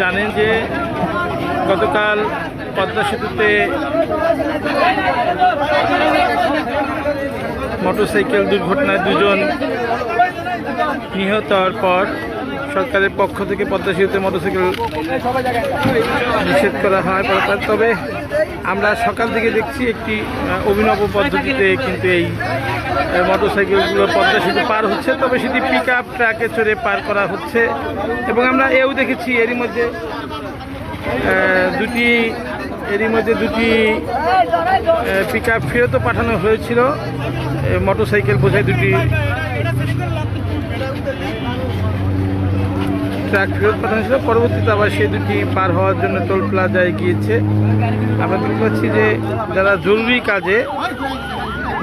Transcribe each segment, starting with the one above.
জানেন যে গতকাল পদ্মা সেতুতে মোটরসাইকেল দুর্ঘটনায় দুজন নিহত হওয়ার পর সরকারের পক্ষ থেকে পদ্মা সেতুতে মোটরসাইকেল নিষেধ করা হয়। তবে আমরা সকাল থেকে দেখছি একটি অভিনব পদ্ধতিতে কিন্তু এই মোটরসাইকেলগুলো পদ্মা সেতু পার হচ্ছে, তবে সেটি পিক আপ ট্রাকে চড়ে পার করা হচ্ছে। এবং আমরা এও দেখেছি, এরই মধ্যে দুটি, এরই মধ্যে দুটি পিক আপ ফেরতও পাঠানো হয়েছিল। মোটর সাইকেল বোঝাই ট্রাক ফেরত পাঠানো ছিল। পরবর্তীতে আবার সেই দুটি পার হওয়ার জন্য টোল প্লাজায় গিয়েছে। আমরা দেখতে পাচ্ছি যে যারা জরুরি কাজে,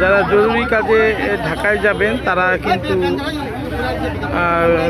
যারা জরুরি কাজে ঢাকায় যাবেন, তারা কিন্তু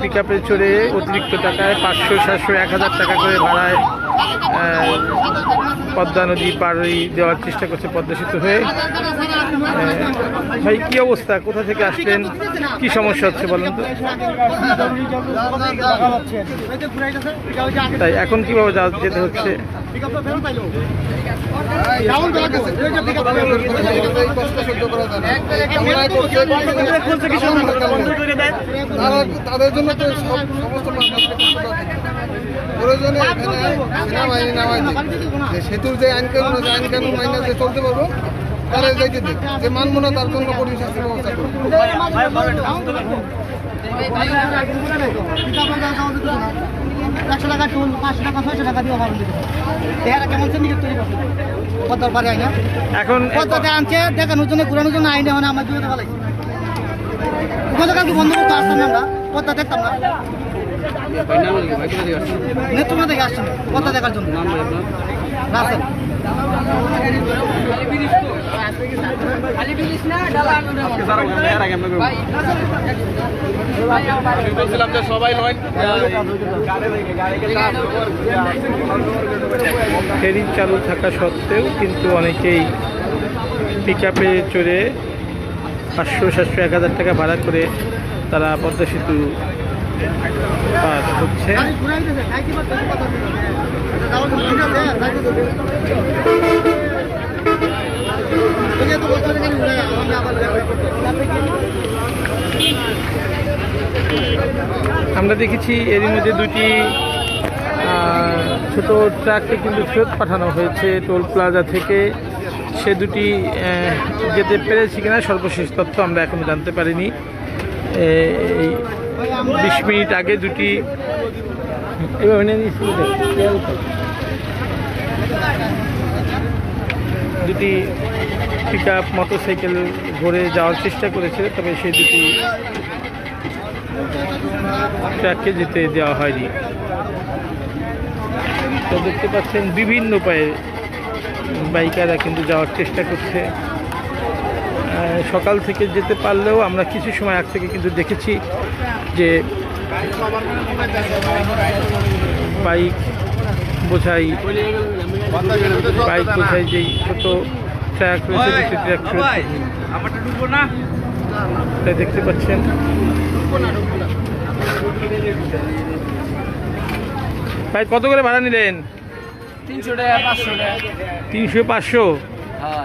পিক আপে চড়ে অতিরিক্ত টাকায় পাঁচশো, সাতশো, এক হাজার টাকা করে ভাড়ায় পদ্মা নদী পাড়ি দেওয়ার চেষ্টা করছে পদ্মা সেতু হয়ে। ভাই, কি অবস্থা? কোথা থেকে আসলেন কি সমস্যা হচ্ছে বলেন তো? তাই এখন কীভাবে যেতে হচ্ছে? তাদের জন্য তো যে সেতুর যে আইন কানুন আছে আইন কানুন মাইনে চলতে পারব তারা যাইতে দিক যে মানবো না তার জন্য কঠিন শাস্তির ব্যবস্থা একশো টাকা টুল পাঁচশো টাকা ছয়শো টাকা দিয়ে ভালো দিতে দেখা কেমন সিন্ডিকেট তৈরি করছে পদ্মার পারে আইনা এখন পদ্মাতে আনছে দেখানোর জন্য ঘুরানোর জন্য আইনে আমার দুটো ভালো তোমাদের বন্ধ করতে আসতাম না আমরা পদ্মা দেখতাম না। নেত্রকোনা থেকে আসছেন পদ্মা দেখার জন্য। রাসেল ফেরি চালু থাকা সত্ত্বেও কিন্তু অনেকেই পিক আপে চড়ে পাঁচশো, সাতশো, এক হাজার টাকা ভাড়া করে তারা পদ্মা সেতু হচ্ছে। আমরা দেখেছি এরই মধ্যে দুটি ছোট ট্রাককে কিন্তু ফেরত পাঠানো হয়েছে টোল প্লাজা থেকে। সে দুটি যেতে পেরেছি কিনা সর্বশেষ তথ্য আমরা এখনও জানতে পারিনি। এই বিশ মিনিট আগে দুটি। দুটি পিক আপ মোটরসাইকেল ঘুরে যাওয়ার চেষ্টা করেছে, তবে সেই দুটি ট্রাককে যেতে দেওয়া হয়নি তো দেখতে পাচ্ছেন, বিভিন্ন উপায়ে বাইকাররা কিন্তু যাওয়ার চেষ্টা করছে সকাল থেকে যেতে পারলেও আমরা কিছু সময় আগ থেকে কিন্তু দেখেছি যে বাইক বোঝাই বাইক বোঝাই যেই ছোট ট্র্যাক রয়েছে ট্র্যাক তাই দেখতে পাচ্ছেন। ভাই কত করে ভাড়া নিলেন? তিনশো টাকা পাঁচশো টাকা। তিনশো পাঁচশো? হ্যাঁ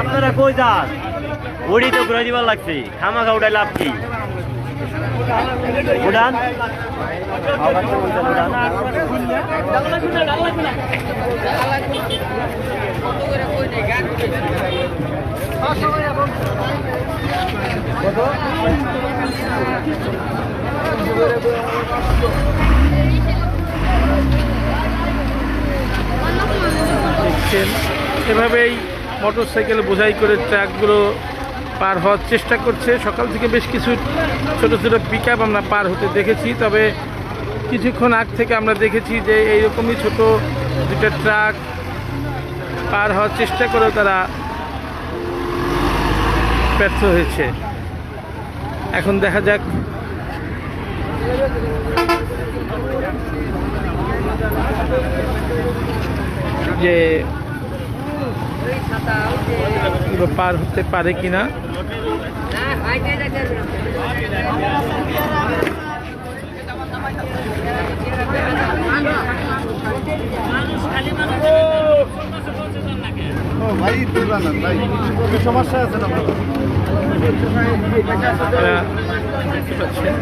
আপনারা কই যান? ওড়ি তো ঘুরে দিবার লাগছে। খামাখা উঠাই লাভ কি? উড়ান? দেখছেন। এভাবেই মোটর সাইকেল বোঝাই করে ট্রাকগুলো পার হওয়ার চেষ্টা করছে। সকাল থেকে বেশ কিছু ছোট ছোট পিক আমরা পার হতে দেখেছি। তবে কিছুক্ষণ আগ থেকে আমরা দেখেছি যে এইরকমই ছোট দুটো ট্রাক পার হওয়ার চেষ্টা করেও তারা ব্যর্থ হয়েছে। এখন দেখা যাক যে পার হতে পারে কিনা। আপনারা দেখতে পাচ্ছেন